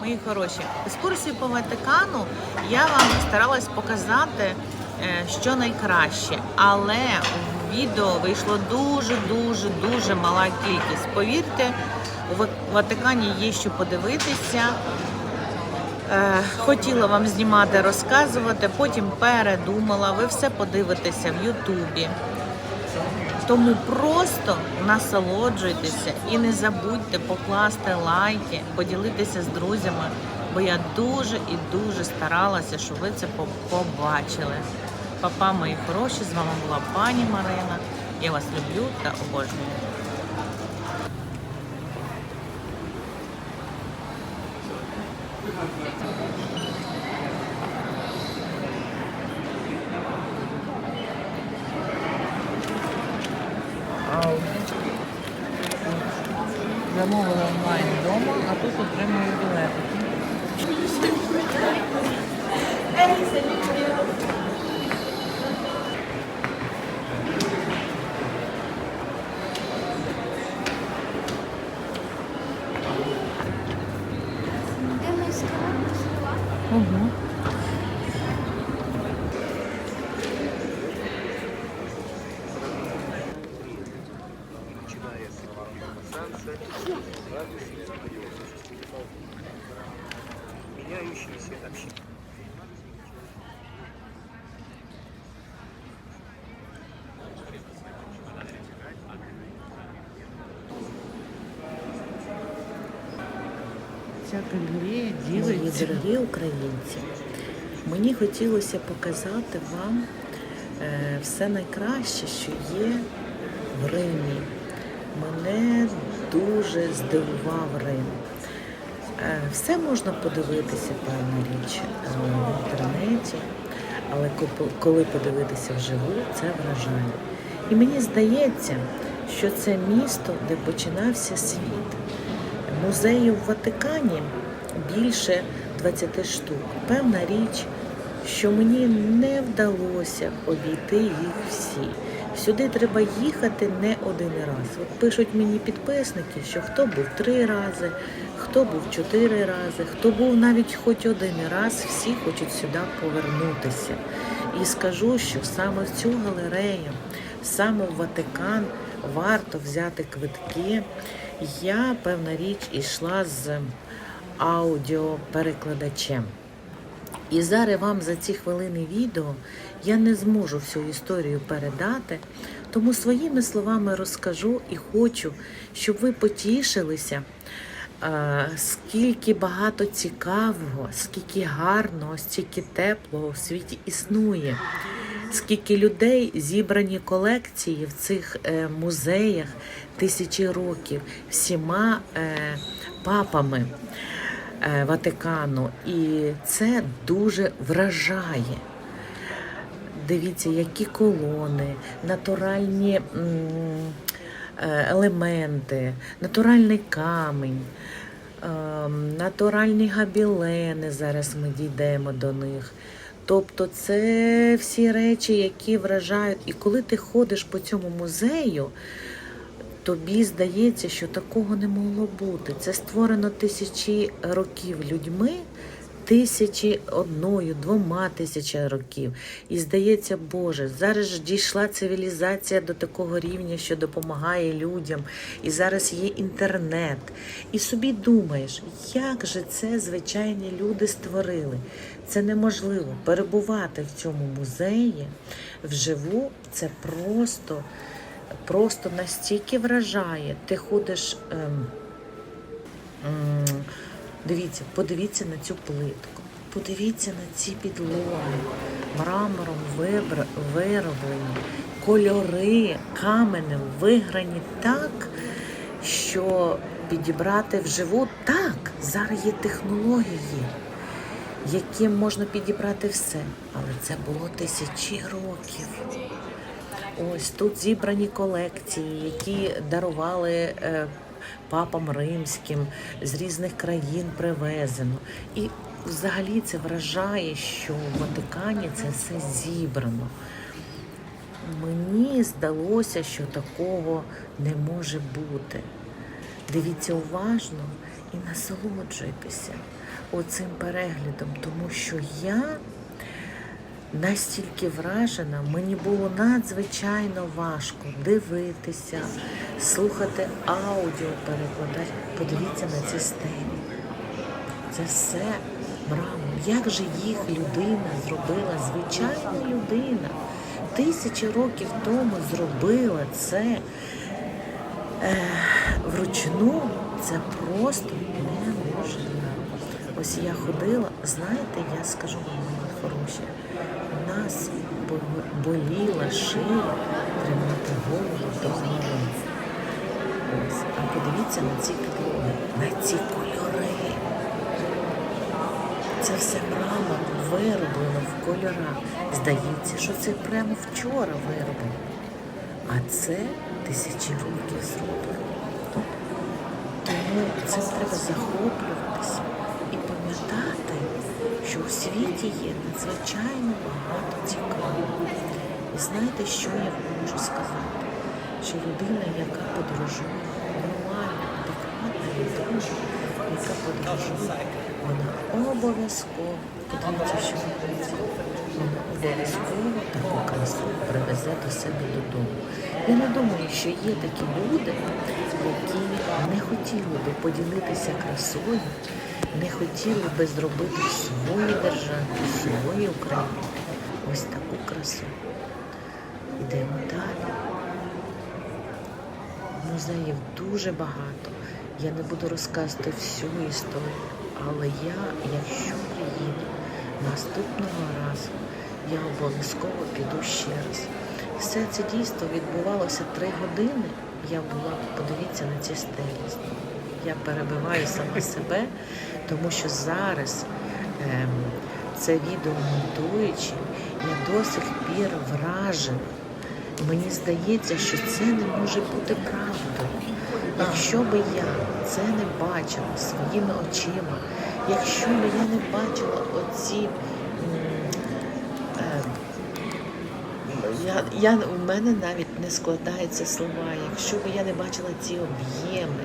Мої хороші, екскурсію по Ватикану я вам старалась показати, е, що найкраще, але в відео вийшло дуже, дуже, дуже мала кількість. Повірте, у Ватикані є що подивитися. Е, Хотіла вам знімати, розказувати, потім передумала. Ви все подивитеся в Ютубі. Тому просто насолоджуйтеся і не забудьте покласти лайки, поділитися з друзями, бо я дуже і дуже старалася, щоб ви це побачили. Папа, мої хороші, з вами була пані Марина. Я вас люблю та обожнюю. Замовила онлайн вдома, а тут отримую білети. Де ми? Угу. Мої ділиться. дорогі українці, мені хотілося показати вам е, все найкраще, що є в Римі. Мене дуже здивував Рим. Е, Все можна подивитися, певна річ, е, в інтернеті, але коли подивитися вживу, це вражає. І мені здається, що це місто, де починався світ. Музеїв в Ватикані більше 20 штук. Певна річ, що мені не вдалося обійти їх всі. Сюди треба їхати не один раз. От пишуть мені підписники, що хто був три рази, хто був чотири рази, хто був навіть хоч один раз, всі хочуть сюди повернутися. І скажу, що саме в цю галерею, саме в Ватикан варто взяти квитки. Я, певна річ, ішла з аудіоперекладачем. І зараз вам за ці хвилини відео я не зможу всю історію передати, тому своїми словами розкажу і хочу, щоб ви потішилися, е, скільки багато цікавого, скільки гарного, стільки теплого в світі існує, скільки людей зібрані колекції в цих е, музеях тисячі років всіма е, папами. е, Ватикану, і це дуже вражає. Дивіться, які колони, натуральні елементи, натуральний камінь, ем, натуральні габілени. Зараз ми дійдемо до них. Тобто це всі речі, які вражають. І коли ти ходиш по цьому музею, тобі здається, що такого не могло бути. Це створено тисячі років людьми, тисячі одною, двома тисяча років. І здається, Боже, зараз ж дійшла цивілізація до такого рівня, що допомагає людям. І зараз є інтернет. І собі думаєш, як же це звичайні люди створили? Це неможливо перебувати в цьому музеї вживу. Це просто просто настільки вражає. Ти ходиш. Ем, м, дивіться, подивіться на цю плитку, подивіться на ці підлоги, мрамором вироблені, кольори каменем виграні так, що підібрати вживу так, зараз є технології, яким можна підібрати все. Але це було тисячі років. Ось тут зібрані колекції, які дарували е, папам римським з різних країн привезено. І взагалі це вражає, що в Ватикані це все зібрано. Мені здалося, що такого не може бути. Дивіться уважно, і насолоджуйтеся оцим переглядом, тому що я настільки вражена, мені було надзвичайно важко дивитися, слухати аудіо перекладати. Подивіться на ці стелі. Це все мрамор. Як же їх людина зробила, звичайна людина, тисячі років тому зробила це е, вручну, це просто неможливо. Ось я ходила, знаєте, я скажу вам, хороші, у нас боліла шия тримати голову до голови. Ось, а подивіться на ці підлоги, на ці кольори. Це все мрамор вироблено в кольорах. Здається, що це прямо вчора вироблено. А це тисячі років зроблено. Тому цим треба захоплюватися і пам'ятати, що у світі є надзвичайно багато цікавого. І знаєте, що я вам можу сказати? Що людина, яка подорожує, нормальна, адекватна людина, яка подорожує, вона обов'язково, подивіться, що вона обов'язково таку красу привезе до себе додому. Я не думаю, що є такі люди, які не хотіли би поділитися красою, не хотіли би зробити в своїй державі, Україні ось таку красу. Йдемо далі. Музеїв дуже багато. Я не буду розказувати всю історію, але я, якщо приїду наступного разу, я обов'язково піду ще раз. Все це дійство відбувалося три години. Я була, подивіться на ці стелі. Я перебиваю сама себе, тому що зараз ем, це відео монтуючи, я до сих пір вражена. Мені здається, що це не може бути правдою. Якщо би я це не бачила своїми очима, якщо би я не бачила оці. м, е, я, я, у мене навіть не складаються слова, якщо би я не бачила ці об'єми,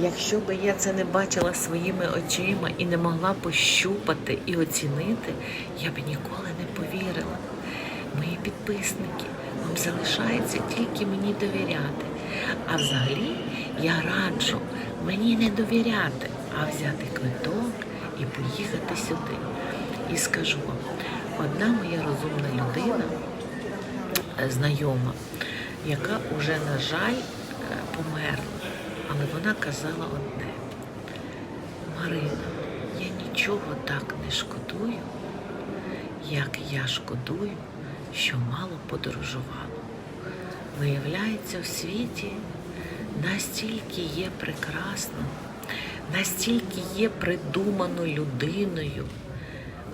якщо би я це не бачила своїми очима і не могла пощупати і оцінити, я б ніколи не повірила. Мої підписники, вам залишається тільки мені довіряти. А взагалі я раджу мені не довіряти, а взяти квиток і поїхати сюди. І скажу вам, одна моя розумна людина, е, знайома, яка уже, на жаль, е, померла, але вона казала одне. Марина, я нічого так не шкодую, як я шкодую, що мало подорожувала. Виявляється, в світі настільки є прекрасно, настільки є придумано людиною,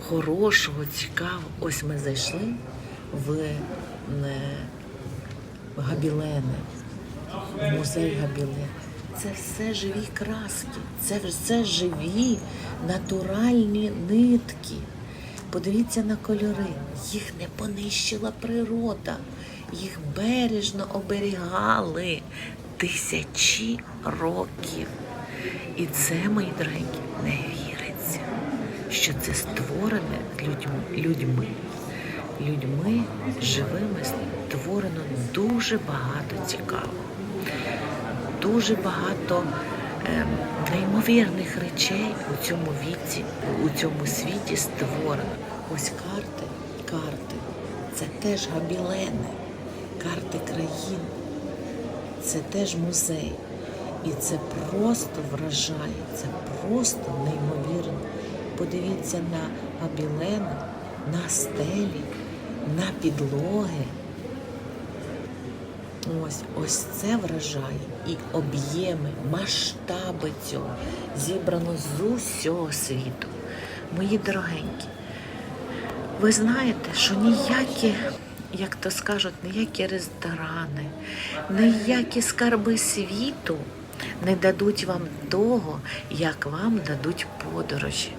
хорошого, цікавого. Ось ми зайшли в е, Габілени, в музей Габілен. Це все живі краски, це все живі натуральні нитки. Подивіться на кольори. Їх не понищила природа, їх бережно оберігали тисячі років. І це, мої дорогенькі, не віриться, що це створене людьми. Людьми живими створено дуже багато цікавого дуже багато ем, неймовірних речей у цьому віці, у цьому світі створено. Ось карти, карти. Це теж габілени, карти країн. Це теж музей. І це просто вражає, це просто неймовірно. Подивіться на габілени, на стелі, на підлоги. Ось, ось це вражає і об'єми, масштаби цього зібрано з усього світу. Мої дорогенькі, ви знаєте, що ніякі, як то скажуть, ніякі ресторани, ніякі скарби світу не дадуть вам того, як вам дадуть подорожі.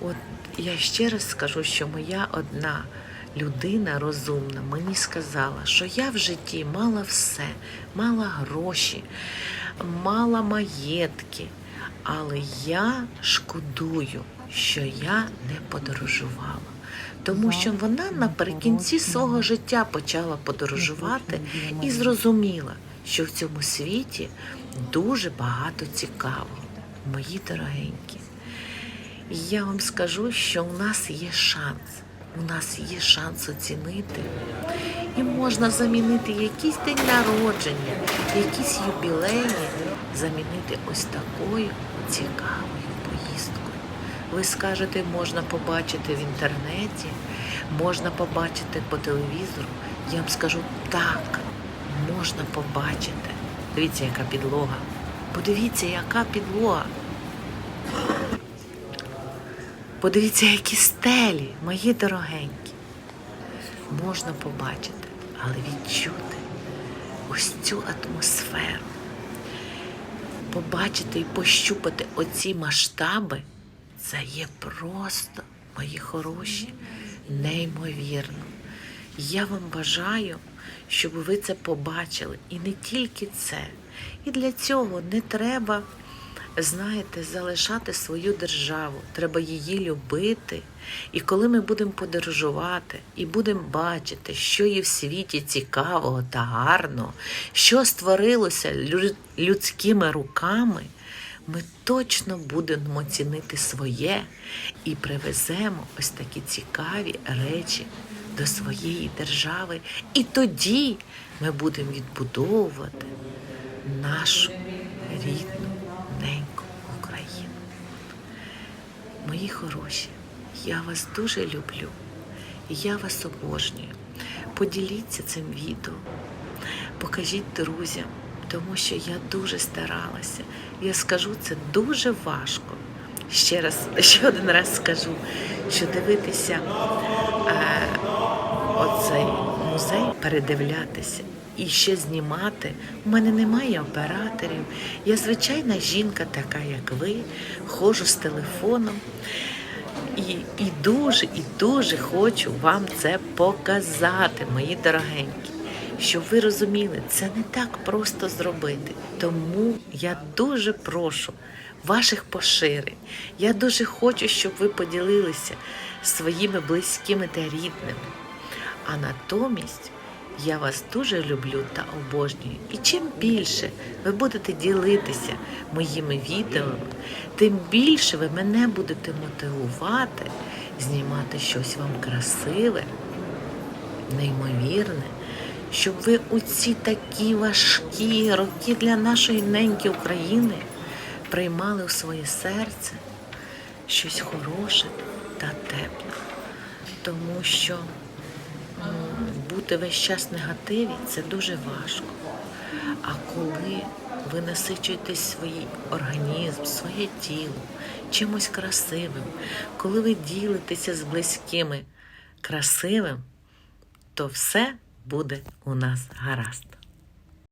От я ще раз скажу, що моя одна людина розумна мені сказала, що я в житті мала все, мала гроші, мала маєтки, але я шкодую, що я не подорожувала. Тому що вона наприкінці свого життя почала подорожувати і зрозуміла, що в цьому світі дуже багато цікавого. Мої дорогенькі, я вам скажу, що у нас є шанс. У нас є шанс оцінити. І можна замінити якийсь день народження, якісь юбілеї, замінити ось такою цікавою поїздкою. Ви скажете, можна побачити в інтернеті, можна побачити по телевізору. Я вам скажу так, можна побачити. Дивіться, яка підлога. Подивіться, яка підлога. Подивіться, які стелі, мої дорогенькі. Можна побачити, але відчути ось цю атмосферу. Побачити і пощупати оці масштаби, це є просто, мої хороші, неймовірно. Я вам бажаю, щоб ви це побачили. І не тільки це. І для цього не треба, знаєте, залишати свою державу. Треба її любити. І коли ми будемо подорожувати і будемо бачити, що є в світі цікавого та гарного, що створилося людськими руками, ми точно будемо цінити своє і привеземо ось такі цікаві речі до своєї держави. І тоді ми будемо відбудовувати нашу рідну Мої хороші, я вас дуже люблю. Я вас обожнюю. Поділіться цим відео, покажіть друзям, тому що я дуже старалася. Я скажу це дуже важко. Ще раз, ще один раз скажу, що дивитися е, оцей музей, передивлятися і ще знімати. У мене немає операторів. Я звичайна жінка, така як ви, ходжу з телефоном. І, і дуже, і дуже хочу вам це показати, мої дорогенькі, щоб ви розуміли, це не так просто зробити. Тому я дуже прошу ваших поширень. Я дуже хочу, щоб ви поділилися своїми близькими та рідними. А натомість я вас дуже люблю та обожнюю. І чим більше ви будете ділитися моїми відео, тим більше ви мене будете мотивувати знімати щось вам красиве, неймовірне, щоб ви у ці такі важкі роки для нашої неньки України приймали у своє серце щось хороше та тепле. Тому що бути весь час в негативі це дуже важко. А коли ви насичуєте свій організм, своє тіло чимось красивим, коли ви ділитеся з близькими красивим, то все буде у нас гаразд.